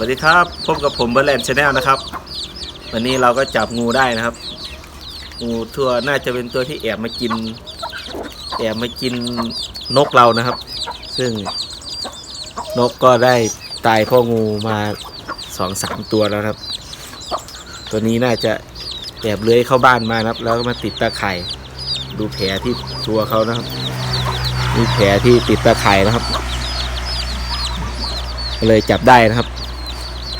วัสดีครับพบกับผมเบอร์แลนด์ชาแนลนะครับ วันนี้เราก็จับงูได้นะครับ งูทั่วน่าจะเป็นตัวที่แอบมากิน แอบมากินนกเรานะครับ ซึ่งนกก็ได้ตายเพ่องูมาสองสามตัวแล้วครับ ตัวนี้น่าจะแอบเลื้อยเข้าบ้านมานะครับ แล้วก็มาติดตาข่ายดูแผลที่ตัวเขานะครับมีแผลที่ติดตาข่ายนะครับเลยจับได้นะครับ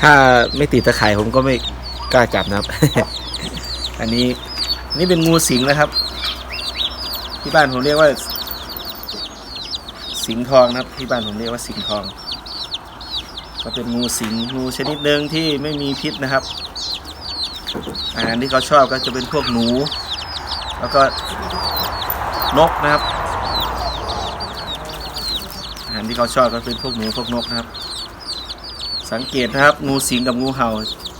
ถ้าไม่ติดตะไคร่ผมก็ไม่กล้าจับนะครับ อันนี้นี่เป็นงูสิงนะครับ ที่บ้านผมเรียกว่า สิงทองนะครับ ที่บ้านผมเรียกว่าสิงทอง ก็เป็นงูสิงงูชนิดหนึ่งที่ไม่มีพิษนะครับ อาหารที่เขาชอบก็จะเป็นพวกหนู แล้วก็นกนะครับ อาหารที่เขาชอบก็เป็นพวกหนูพวกนกนะครับ สังเกตนะครับ งูสิงกับงูเห่า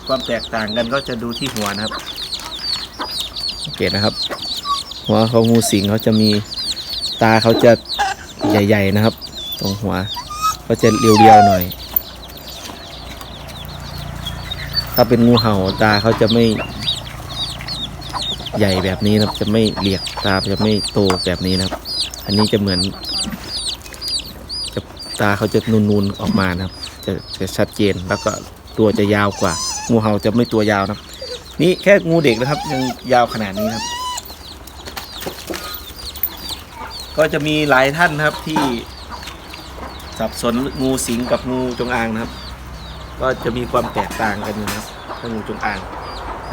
ความแตกต่างกันก็จะดูที่หัวนะครับ สังเกตนะครับ หัวของงูสิงเขาจะมีตาเขาจะใหญ่ ๆนะครับ ตรงหัวเขาจะเรียวๆหน่อย ถ้าเป็นงูเห่าตาเขาจะไม่ใหญ่แบบนี้นะครับ จะไม่เหลียกตาจะไม่โตแบบนี้นะครับ อันนี้จะเหมือนตาเขาจะนูนๆออกมานะครับ จะจะชัดเจนแล้วก็ตัวจะยาวกว่า งูเห่าจะไม่ตัวยาวนะนี่แค่งูเด็กนะครับ ยังยาวขนาดนี้นะครับ ก็จะมีหลายท่านนะครับที่สับสนงูสิงกับงูจงอางนะครับ ก็จะมีความแตกต่างกันอยู่นะครับถ้างูจงอาง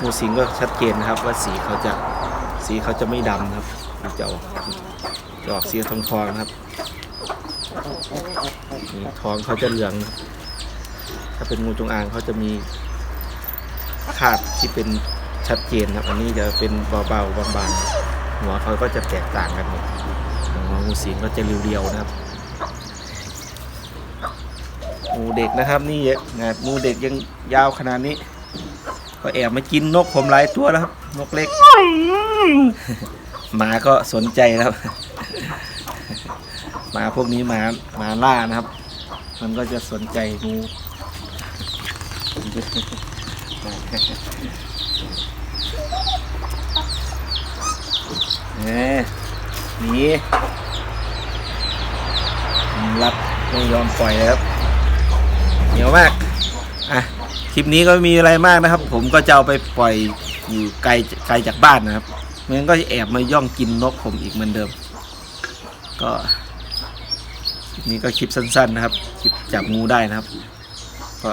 งูสิงก็ชัดเจนนะครับ ว่าสีเขาจะสีเขาจะไม่ดำนะครับจะออกจะออกสีทองทองนะครับท้องเขาจะเหลืองนะครับ ถ้าเป็นงูจงอางเขาจะมีคาดที่เป็นชัดเจนนะครับ อันนี้จะเป็นเบาๆบางๆหัวเขาก็จะแตกต่างกันหมดหัวงูสิงก็จะเรียวๆนะครับงูเด็กนะครับนี่งาดงูเด็กยังยาวขนาดนี้ ก็แอบมากินนกผมหลายตัวแล้วครับ นกเล็กหมาก็สนใจนะครับหมาพวกนี้หมาหมาล่านะครับ มันก็จะสนใจงู เอ๊หนีรับไม่ยอมปล่อยเลยครับเหนียวมาก อะ คลิปนี้ก็ไม่มีอะไรมากนะครับ ผมก็จะเอาไปปล่อยอยู่ไกลไกลจากบ้านนะครับไม่งั้นก็จะแอบมาย่องกินนกผมอีกเหมือนเดิม ก็นี้ก็คลิปสั้นๆนะครับ คลิปจับงูได้นะครับ ก็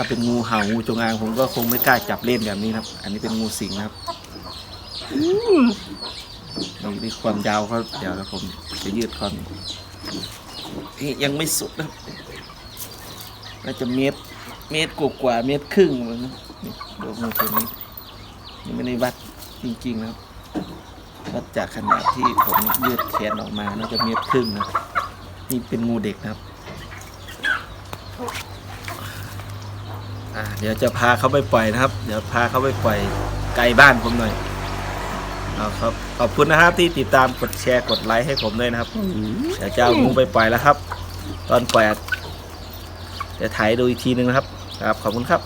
ถ้าเป็นงูเห่างูจงอางผมก็คงไม่กล้าจับเล่นแบบนี้นะครับ อันนี้เป็นงูสิงนะครับนี่นี่ความยาวเขาเดี๋ยวนะผมจะยืดความนี่ยังไม่สุดนะครับน่าจะเมตรเมตรกว่าๆเมตรครึ่งมั้งนี่ดูงูตัวนี้นี่ไม่ได้วัดจริงๆนะครับวัดจากขนาดที่ผมยืดแขนออกมาน่าจะเมตรครึ่งนะครับนี่เป็นงูเด็กนะครับ อ่าเดี๋ยวจะพาเขาไปปล่อยนะครับ เดี๋ยวพาเขาไปปล่อยไกลบ้านผมหน่อยเอาครับขอบคุณนะครับที่ติดตามกดแชร์กดไลค์ให้ผมด้วยนะครับเดี๋ยวจะเอางูไปปล่อยแล้วครับ ตอนปล่อยอาจจะถ่ายดูอีกทีนึงนะครับ ครับขอบคุณครับ